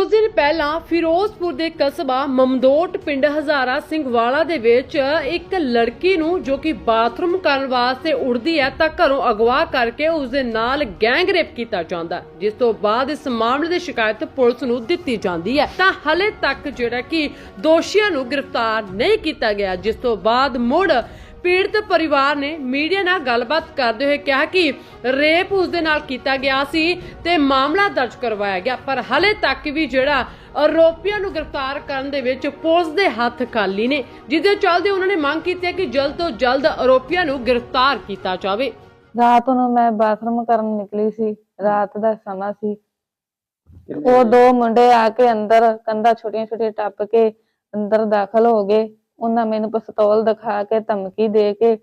ਕੁਝ ਦਿਨ ਪਹਿਲਾਂ ਫਿਰੋਜ਼ਪੁਰ ਦੇ ਕਸਬਾ ਮਮਦੋਟ ਪਿੰਡ ਹਜ਼ਾਰਾ ਸਿੰਘ ਵਾਲਾ ਦੇ ਵਿੱਚ ਇੱਕ ਲੜਕੀ ਨੂੰ ਜੋ ਕਿ ਬਾਥਰੂਮ ਕਰਨ ਵਾਸਤੇ ਉੜਦੀ ਹੈ ਤਾਂ ਘਰੋਂ ਅਗਵਾ ਕਰਕੇ ਉਸ ਦੇ ਨਾਲ ਗੈਂਗ ਰੇਪ ਕੀਤਾ ਜਾਂਦਾ ਜਿਸ ਤੋਂ ਬਾਅਦ ਇਸ ਮਾਮਲੇ ਦੀ ਸ਼ਿਕਾਇਤ ਪੁਲਿਸ ਨੂੰ ਦਿੱਤੀ ਜਾਂਦੀ ਹੈ। ਤਾਂ ਹਲੇ ਤੱਕ ਜਿਹੜਾ ਕਿ ਦੋਸ਼ੀਆਂ ਨੂੰ ਗ੍ਰਿਫਤਾਰ ਨਹੀਂ ਕੀਤਾ ਗਿਆ, ਜਿਸ ਤੋਂ ਬਾਅਦ ਮੁੜ ਪੀੜਤ ਪਰਿਵਾਰ ਨੇ ਮੀਡੀਆ ਨਾਲ ਗੱਲਬਾਤ ਕਰਦੇ ਹੋਏ ਕਿਹਾ ਕਿ ਰੇਪ ਉਸ ਦੇ ਨਾਲ ਕੀਤਾ ਗਿਆ ਸੀ ਤੇ ਮਾਮਲਾ ਦਰਜ ਕਰਵਾਇਆ ਗਿਆ, ਪਰ ਹਲੇ ਤੱਕ ਵੀ ਜਿਹੜਾ ਆਰੋਪੀਆਂ ਨੂੰ ਗ੍ਰਿਫਤਾਰ ਕਰਨ ਦੇ ਵਿੱਚ ਪੁਲਿਸ ਦੇ ਹੱਥ ਖਾਲੀ ਨੇ, ਜਿਹਦੇ ਚੱਲਦੇ ਉਹਨਾਂ ਨੇ ਮੰਗ ਕੀਤੀ ਹੈ ਕਿ ਜਲਦ ਤੋਂ ਜਲਦ ਆਰੋਪੀਆਂ ਨੂੰ ਗ੍ਰਿਫਤਾਰ ਕੀਤਾ ਜਾਵੇ। ਰਾਤ ਨੂੰ ਮੈਂ ਬਾਥਰੂਮ ਕਰਨ ਨਿਕਲੀ ਸੀ, ਰਾਤ ਦਾ ਸਮਾਂ ਸੀ। ਉਹ ਦੋ ਮੁੰਡੇ ਆ ਕੇ ਅੰਦਰ ਕੰਧਾ ਛੋਟੀਆਂ ਛੋਟੀਆਂ ਟੱਪ ਕੇ ਅੰਦਰ ਦਾਖਲ ਹੋ ਗਏ। ਉਹਨਾਂ ਮੈਨੂੰ ਪਿਸਤੌਲ ਦਿਖਾ ਕੇ ਧਮਕੀ ਦੇ ਕੇ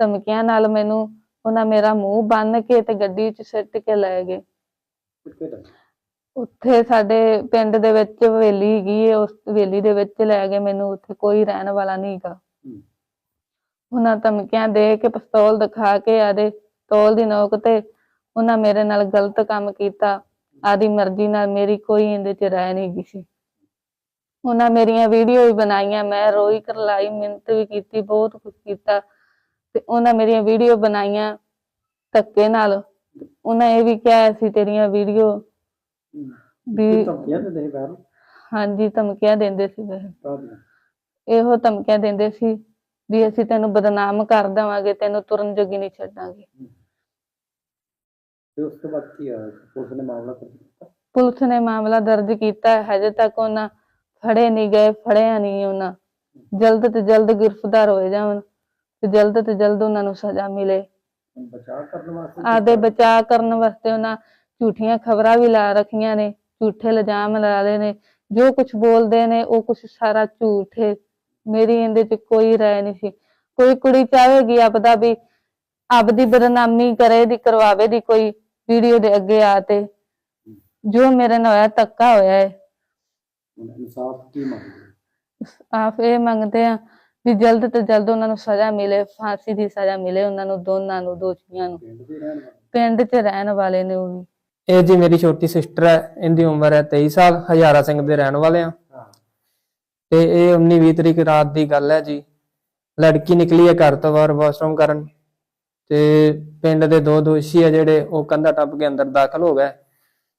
ਧਮਕੀਆਂ ਨਾਲ ਮੈਨੂੰ ਉਹਨਾਂ ਮੇਰਾ ਮੂੰਹ ਬੰਨ ਕੇ ਤੇ ਗੱਡੀ 'ਚ ਸਿੱਟ ਕੇ ਲੈ ਗਏ। ਉੱਥੇ ਸਾਡੇ ਪਿੰਡ ਦੇ ਵਿੱਚ ਹਵੇਲੀ ਹੈਗੀ ਹੈ ਉਸ ਹਵੇਲੀ ਦੇ ਵਿੱਚ ਲੈ ਗਏ ਮੈਨੂੰ ਉੱਥੇ ਕੋਈ ਰਹਿਣ ਵਾਲਾ ਨਹੀਂ ਹੈਗਾ। ਉਹਨਾਂ ਧਮਕੀਆਂ ਦੇ ਕੇ ਪਿਸਤੌਲ ਦਿਖਾ ਕੇ ਆਦੇ ਪਿਸਤੌਲ ਦੀ ਨੋਕ ਤੇ ਉਹਨਾਂ ਮੇਰੇ ਨਾਲ ਗਲਤ ਕੰਮ ਕੀਤਾ। ਆਦੀ ਮਰਜ਼ੀ ਨਾਲ ਮੇਰੀ ਕੋਈ ਇਹਦੇ ਚ ਰਹਿ ਨਹੀਂ ਗਈ ਸੀ। ਉਹਨਾਂ ਮੇਰੀਆਂ ਵੀਡੀਓ ਵੀ ਬਣਾਈਆਂ ਮੈਂ ਰੋਈ ਕਰਲਾਈ ਮਿਹਨਤ ਵੀ ਕੀਤੀ ਬਹੁਤ ਕੁਝ ਕੀਤਾ। ਤੇ ਉਹਨਾਂ ਮੇਰੀਆਂ ਵੀਡੀਓ ਬਣਾਈਆਂ ਧੱਕੇ ਨਾਲ। ਉਹਨਾਂ ਇਹ ਵੀ ਕਿਹਾ ਸੀ ਤੇਰੀਆਂ ਵੀਡੀਓ ਵੀ ਧਮਕੀਆਂ ਦਿੰਦੇ ਸੀ ਬਾਹਰ? ਹਾਂਜੀ ਧਮਕੀਆਂ ਦਿੰਦੇ ਸੀ। ਕਾਹਦੀਆਂ ਇਹੋ ਧਮਕੀਆਂ ਦਿੰਦੇ ਸੀ ਵੀ ਅਸੀਂ ਤੈਨੂੰ ਬਦਨਾਮ ਕਰ ਦੇਵਾਂਗੇ ਤੈਨੂੰ ਤੁਰਨ ਜੋਗੀ ਨਹੀਂ ਛੱਡਾਂਗੇ। ਤੇ ਉਸ ਤੋਂ ਬਾਅਦ ਕੀ ਹੋਇਆ? ਪੁਲਿਸ ਨੇ ਮਾਮਲਾ ਦਰਜ ਕੀਤਾ? ਪੁਲਿਸ ਨੇ ਮਾਮਲਾ ਦਰਜ ਕੀਤਾ। ਹਜੇ ਤੱਕ ਉਹਨਾਂ ਫੜੇ ਨਹੀਂ ਗਏ ਫੜਿਆ ਨਹੀਂ ਉਹਨਾਂ। ਜਲਦ ਤੋਂ ਜਲਦ ਗ੍ਰਿਫਤਾਰ ਹੋਏ ਜਾਣ ਤੇ ਜਲਦ ਤੋਂ ਜਲਦ ਉਹਨਾਂ ਨੂੰ ਸਜ਼ਾ ਮਿਲੇ। ਹੁਣ ਬਚਾਅ ਕਰਨ ਵਾਸਤੇ ਆਦੇ ਬਚਾਅ ਕਰਨ ਵਾਸਤੇ ਉਹਨਾਂ ਝੂਠੀਆਂ ਖਬਰਾਂ ਵੀ ਲਾ ਰੱਖੀਆਂ ਨੇ ਝੂਠੇ ਇਲਜ਼ਾਮ ਲਾ ਲਏ ਨੇ। ਜੋ ਕੁਝ ਬੋਲਦੇ ਨੇ ਉਹ ਕੁਝ ਸਾਰਾ ਝੂਠ ਹੈ ਮੇਰੀ ਇਹਦੇ ਚ ਕੋਈ ਰਾਏ ਨਹੀਂ ਸੀ। ਕੋਈ ਕੁੜੀ ਚਾਹੇਗੀ ਆਪਦਾ ਵੀ ਆਪਦੀ ਬਦਨਾਮੀ ਕਰੇ ਦੀ ਕਰਵਾਵੇ ਦੀ ਕੋਈ ਵੀਡੀਓ ਦੇ ਅੱਗੇ ਆ ਤੇ। ਜੋ ਮੇਰੇ ਨਾਲ ਹੋਇਆ ਧੱਕਾ ਹੋਇਆ ਹੈ ਹੁਣ ਇਨਸਾਫ ਕੀ ਮੰਗਦੇ ਆਪ ਇਹ ਮੰਗਦੇ ਆ ਵੀ ਜਲਦ ਤੋਂ ਜਲਦ ਉਹਨਾਂ ਨੂੰ ਸਜ਼ਾ ਮਿਲੇ ਫਾਂਸੀ ਦੀ ਸਜ਼ਾ ਮਿਲੇ ਉਹਨਾਂ ਨੂੰ ਦੋਨਾਂ ਨੂੰ ਦੋਸ਼ੀਆਂ ਨੂੰ। ਪਿੰਡ ਦੇ ਰਹਿਣ ਵਾਲੇ। ਪਿੰਡ 'ਚ ਰਹਿਣ ਵਾਲੇ ਨੇ ਉਹ ਵੀ। ਇਹ ਜੀ ਮੇਰੀ ਛੋਟੀ ਸਿਸਟਰ ਹੈ ਇਹਦੀ ਉਮਰ ਹੈ 23 ਸਾਲ ਹਜ਼ਾਰਾ ਸਿੰਘ ਦੇ ਰਹਿਣ ਵਾਲੇ ਆ। ਹਾਂ। ਤੇ ਇਹ 19 20 ਤਰੀਕ ਰਾਤ ਦੀ ਗੱਲ ਹੈ ਜੀ। ਲੜਕੀ ਨਿਕਲੀ ਹੈ ਘਰ ਤੋਂ ਬਾਹਰ ਵਾਸ਼ਰੂਮ ਕਰਨ। ਤੇ ਪਿੰਡ ਦੇ ਦੋ ਦੋਸ਼ੀ ਆ ਜਿਹੜੇ ਉਹ ਕੰਧਾ ਟੱਪ ਕੇ ਅੰਦਰ ਦਾਖਲ ਹੋ ਗਏ।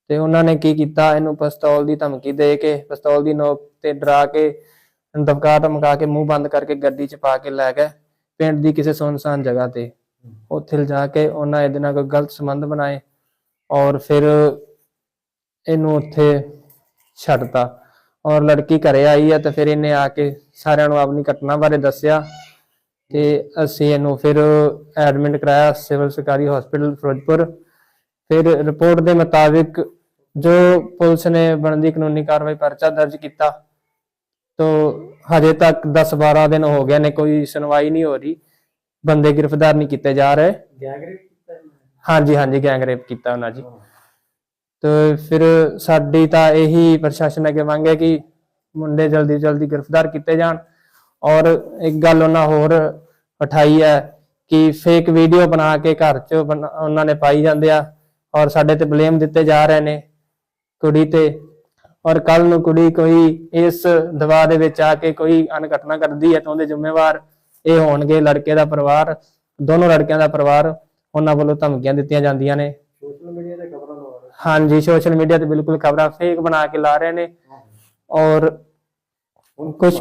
ਤੇ ਉਹਨਾਂ ਨੇ ਕੀ ਕੀਤਾ? ਇਹਨੂੰ ਪਿਸਤੌਲ ਦੀ ਧਮਕੀ ਦੇ ਕੇ, ਪਿਸਤੌਲ ਦੀ ਨੋਕ ਤੇ ਡਰਾ ਕੇ ਇਹਨੂੰ ਧਮਕਾ ਧਮਕਾ ਕੇ ਮੂੰਹ ਬੰਦ ਕਰਕੇ ਗੱਡੀ 'ਚ ਪਾ ਕੇ ਲੈ ਗਏ ਪਿੰਡ ਦੀ ਕਿਸੇ ਸੁਨਸਾਨ ਜਗ੍ਹਾ ਤੇ। ਉੱਥੇ ਲਿਜਾ ਕੇ ਉਹਨਾਂ ਇਹਦੇ ਨਾਲ ਕੋਈ ਗਲਤ ਸੰਬੰਧ ਬਣਾਏ ਔਰ ਫਿਰ ਇਹਨੂੰ ਉੱਥੇ ਛੱਡਤਾ ਔਰ ਲੜਕੀ ਘਰੇ ਆਈ ਹੈ ਤੇ ਫਿਰ ਇਹਨੇ ਆ ਕੇ ਸਾਰਿਆਂ ਨੂੰ ਆਪਣੀ ਘਟਨਾ ਬਾਰੇ ਦੱਸਿਆ ਤੇ ਅਸੀਂ ਇਹਨੂੰ ਫਿਰ ਐਡਮਿਟ ਕਰਾਇਆ ਸਿਵਲ ਸਰਕਾਰੀ ਹਸਪੀਟਲ ਫਿਰੋਜ਼ਪੁਰ। ਫਿਰ ਰਿਪੋਰਟ ਦੇ ਮੁਤਾਬਿਕ ਜੋ ਪੁਲਿਸ ਨੇ ਬਣਦੀ ਕਾਨੂੰਨੀ ਕਾਰਵਾਈ ਪਰਚਾ ਦਰਜ ਕੀਤਾ ਤੋ ਹਜੇ ਤੱਕ 10-12 ਦਿਨ ਹੋ ਗਏ ਨੇ ਕੋਈ ਸੁਣਵਾਈ ਨਹੀਂ ਹੋ ਰਹੀ। ਬੰਦੇ ਗ੍ਰਿਫਤਾਰ ਨਹੀਂ ਕੀਤੇ ਜਾ ਰਹੇ। ਗੈਂਗਰੇਪ ਕੀਤਾ? ਹਾਂਜੀ ਹਾਂਜੀ ਗੈਂਗ ਰੇਪ ਕੀਤਾ ਉਹਨਾਂ ਜੀ। ਤੇ ਫਿਰ ਸਾਡੀ ਤਾਂ ਇਹੀ ਪ੍ਰਸ਼ਾਸਨ ਅੱਗੇ ਮੰਗ ਹੈ ਕਿ ਮੁੰਡੇ ਜਲਦੀ ਜਲਦੀ ਗ੍ਰਿਫਤਾਰ ਕੀਤੇ ਜਾਣ। ਔਰ ਇੱਕ ਗੱਲ ਉਹਨਾਂ ਹੋਰ ਉਠਾਈ ਹੈ ਕਿ ਫੇਕ ਵੀਡੀਓ ਬਣਾ ਕੇ ਘਰ 'ਚ ਬਣਾ- ਉਹਨਾਂ ਨੇ ਪਾਈ ਜਾਂਦੇ ਆ। ਔਰ ਸਾਡੇ ਤੇ ਬਲੇਮ ਦਿੱਤੇ ਜਾ ਰਹੇ ਨੇ। ਕੁੜੀ ਤੇ। ਔਰ ਕੱਲ ਨੂੰ ਕੁੜੀ ਕੋਈ ਇਸ ਦਬਾਅ ਦੇ ਵਿੱਚ ਆ ਕੇ ਕੋਈ ਅਨਘਟਨਾ ਕਰਦੀ ਹੈ ਤਾਂ ਉਹਦੇ ਜ਼ਿੰਮੇਵਾਰ ਇਹ ਹੋਣਗੇ ਲੜਕੇ ਦਾ ਪਰਿਵਾਰ ਦੋਨੋਂ ਲੜਕਿਆਂ ਦਾ ਪਰਿਵਾਰ। ਉਹਨਾਂ ਵੱਲੋਂ ਧਮਕੀਆਂ ਦਿੱਤੀਆਂ ਜਾਂਦੀਆਂ ਨੇ। ਸੋਸ਼ਲ ਮੀਡੀਆ ਤੇ ਖਬਰਾਂ ਲਵਾ ਰਹੇ ਹਾਂਜੀ ਸੋਸ਼ਲ ਮੀਡੀਆ ਤੇ ਬਿਲਕੁਲ ਖਬਰਾਂ ਫੇਕ ਬਣਾ ਕੇ ਲਾ ਰਹੇ ਨੇ। ਔਰ ਕੁਝ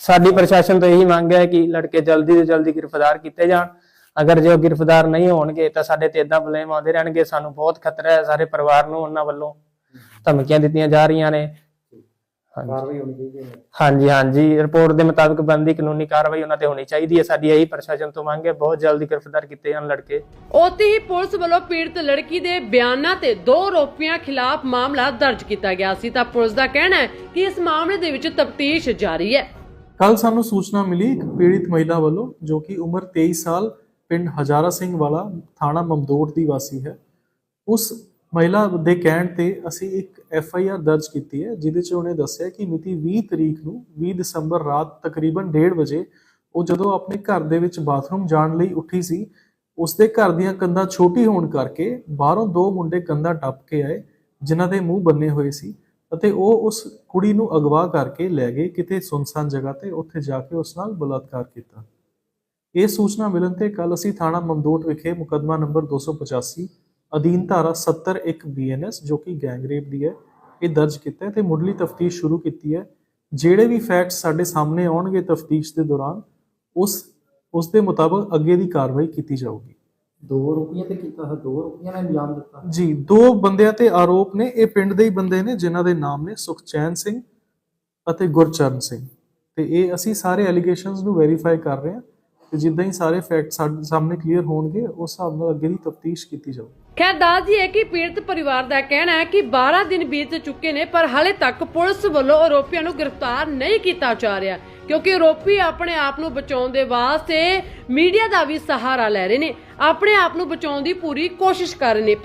ਸਾਡੀ ਪ੍ਰਸ਼ਾਸਨ ਤੋਂ ਇਹੀ ਮੰਗ ਹੈ ਕਿ ਲੜਕੇ ਜਲਦੀ ਤੋਂ ਜਲਦੀ ਗ੍ਰਿਫਤਾਰ ਕੀਤੇ ਜਾਣ। ਅਗਰ ਜੇ ਉਹ ਗ੍ਰਿਫਤਾਰ ਨਹੀਂ ਹੋਣਗੇ ਤਾਂ ਸਾਡੇ ਤੇ ਇਦਾਂ ਬਲੇਮ ਆਉਂਦੇ ਰਹਿਣਗੇ। ਸਾਨੂੰ ਬਹੁਤ ਖਤਰਾ ਹੈ ਸਾਰੇ ਪਰਿਵਾਰ ਨੂੰ ਉਹਨਾਂ ਵੱਲੋਂ। ਧਮਕੀਆਂ ਦਿੱਤੀਆਂ ਜਾ ਰਹੀਆਂ ਨੇ। ਹਾਂਜੀ। ਕਾਰਵਾਈ ਹੋਣੀ ਚਾਹੀਦੀ ਹੈ। ਹਾਂਜੀ ਹਾਂਜੀ। ਰਿਪੋਰਟ ਦੇ ਮੁਤਾਬਿਕ ਬੰਦੀ ਕਾਨੂੰਨੀ ਕਾਰਵਾਈ ਉਹਨਾਂ ਤੇ ਹੋਣੀ ਚਾਹੀਦੀ ਹੈ। ਸਾਡੀ ਇਹੀ ਪ੍ਰਸ਼ਾਸਨ ਤੋਂ ਮੰਗ ਹੈ। ਬਹੁਤ ਜਲਦੀ ਗ੍ਰਿਫਤਾਰ ਕੀਤੇ ਜਾਣ ਲੜਕੇ। ਉੱਥੇ ਹੀ ਪੁਲਿਸ ਵੱਲੋਂ ਪੀੜਤ ਲੜਕੀ ਦੇ ਬਿਆਨਾਂ ਤੇ ਦੋ ਆਰੋਪੀਆਂ ਖਿਲਾਫ ਮਾਮਲਾ ਦਰਜ ਕੀਤਾ ਗਿਆ ਸੀ। ਤਾਂ ਪੁਲਿਸ ਦਾ ਕਹਿਣਾ ਹੈ ਕਿ ਇਸ ਮਾਮਲੇ ਦੇ ਵਿੱਚ ਤਫਤੀਸ਼ ਜਾਰੀ ਹੈ। ਕੱਲ ਸਾਨੂੰ ਸੂਚਨਾ ਮਿਲੀ ਇੱਕ ਪੀੜਿਤ ਮਹਿਲਾ ਵੱਲੋਂ ਜੋ ਕਿ ਉਮਰ 23 ਸਾਲ ਪਿੰਡ ਹਜ਼ਾਰਾ ਸਿੰਘ ਵਾਲਾ ਥਾਣਾ ਮਮਦੋਟ ਦੀ ਵਾਸੀ ਹੈ। ਉਸ ਮਹਿਲਾ ਦੇ ਕਹਿਣ ਤੇ ਅਸੀਂ ਇੱਕ ਐਫ ਆਈ ਆਰ ਦਰਜ ਕੀਤੀ ਹੈ, ਜਿਹਦੇ 'ਚ ਉਹਨੇ ਦੱਸਿਆ ਕਿ ਮਿਤੀ 20 ਤਰੀਕ ਨੂੰ 20 ਦਸੰਬਰ ਰਾਤ ਤਕਰੀਬਨ 1:30 ਵਜੇ ਉਹ ਜਦੋਂ ਆਪਣੇ ਘਰ ਦੇ ਵਿੱਚ ਬਾਥਰੂਮ ਜਾਣ ਲਈ ਉੱਠੀ ਸੀ, ਉਸਦੇ ਘਰ ਦੀਆਂ ਕੰਧਾਂ ਛੋਟੀ ਹੋਣ ਕਰਕੇ ਬਾਹਰੋਂ ਦੋ ਮੁੰਡੇ ਕੰਧਾਂ ਟੱਪ ਕੇ ਆਏ, ਜਿਨ੍ਹਾਂ ਦੇ ਮੂੰਹ ਬੰਨੇ ਹੋਏ ਸੀ ਅਤੇ ਉਹ ਉਸ ਕੁੜੀ ਨੂੰ ਅਗਵਾ ਕਰਕੇ ਲੈ ਗਏ ਕਿਤੇ ਸੁਨਸਾਨ ਜਗ੍ਹਾ ਤੇ, ਉੱਥੇ ਜਾ ਕੇ ਉਸ ਨਾਲ ਬਲਾਤਕਾਰ ਕੀਤਾ। ਇਹ ਸੂਚਨਾ ਮਿਲਣ ਤੇ ਕੱਲ ਅਸੀਂ ਥਾਣਾ ਮਮਦੋਟ ਵਿਖੇ ਮੁਕੱਦਮਾ ਨੰਬਰ 285 ਅਧੀਨ ਧਾਰਾ 70 1 ਬੀਐਨਐਸ ਜੋ ਕਿ ਗੈਂਗਰੇਪ ਦੀ ਹੈ ਇਹ ਦਰਜ ਕੀਤਾ ਹੈ ਤੇ ਮੁੱਢਲੀ ਤਫਤੀਸ਼ ਸ਼ੁਰੂ ਕੀਤੀ ਹੈ। ਜਿਹੜੇ ਵੀ ਫੈਕਟਸ ਸਾਡੇ ਸਾਹਮਣੇ ਆਉਣਗੇ ਤਫਤੀਸ਼ ਦੇ ਦੌਰਾਨ ਉਸ ਉਸ ਦੇ ਮੁਤਾਬਕ ਅੱਗੇ ਦੀ ਕਾਰਵਾਈ ਕੀਤੀ ਜਾਊਗੀ। ਦੋ ਰੁਪਈਏ ਤੇ ਕੀਤਾ ਹੈ ਦੋ ਰੁਪਈਆਂ ਨੇ ਇਲਜ਼ਾਮ ਦਿੱਤਾ। ਜੀ ਦੋ ਬੰਦਿਆਂ ਤੇ ਆਰੋਪ ਨੇ ਇਹ ਪਿੰਡ ਦੇ ਹੀ ਬੰਦੇ ਨੇ ਜਿਨ੍ਹਾਂ ਦੇ ਨਾਮ ਨੇ ਸੁਖਚੈਨ ਸਿੰਘ ਅਤੇ ਗੁਰਚਰਨ ਸਿੰਘ। ਤੇ ਇਹ ਅਸੀਂ ਸਾਰੇ ਐਲੀਗੇਸ਼ਨਸ ਨੂੰ ਵੈਰੀਫਾਈ ਕਰ ਰਹੇ ਹਾਂ। ਤੇ ਜਿੱਦਾਂ ਹੀ ਸਾਰੇ ਫੈਕਟ ਸਾਡੇ ਸਾਹਮਣੇ ਕਲੀਅਰ ਹੋਣਗੇ, ਉਸ ਹਿਸਾਬ ਨਾਲ ਅੱਗੇ ਦੀ ਤਫਤੀਸ਼ ਕੀਤੀ ਜਾਊਗੀ ਖੈਰ ਦੱਸਦੀ ਹੈ ਕਿ ਪੀੜਤ ਪਰਿਵਾਰ ਦਾ ਕਹਿਣਾ ਹੈ ਕਿ 12 ਦਿਨ ਬੀਤ ਚੁੱਕੇ ਨੇ, ਪਰ ਹਾਲੇ ਤੱਕ ਪੁਲਿਸ ਵੱਲੋਂ ਆਰੋਪੀਆਂ ਨੂੰ ਗ੍ਰਿਫਤਾਰ ਨਹੀਂ ਕੀਤਾ ਜਾ ਰਿਹਾ, ਕਿਉਂਕਿ ਆਰੋਪੀ ਆਪਣੇ ਆਪ ਨੂੰ ਬਚਾਉਣ ਦੇ ਵਾਸਤੇ ਮੀਡੀਆ ਦਾ ਵੀ ਸਹਾਰਾ ਲੈ ਰਹੇ ਨੇ, ਆਪਣੇ ਆਪ ਨੂੰ ਬਚਾਉਣ ਦੀ ਪੂਰੀ ਕੋਸ਼ਿਸ਼ ਕਰ ਰਹੇ ਨੇ।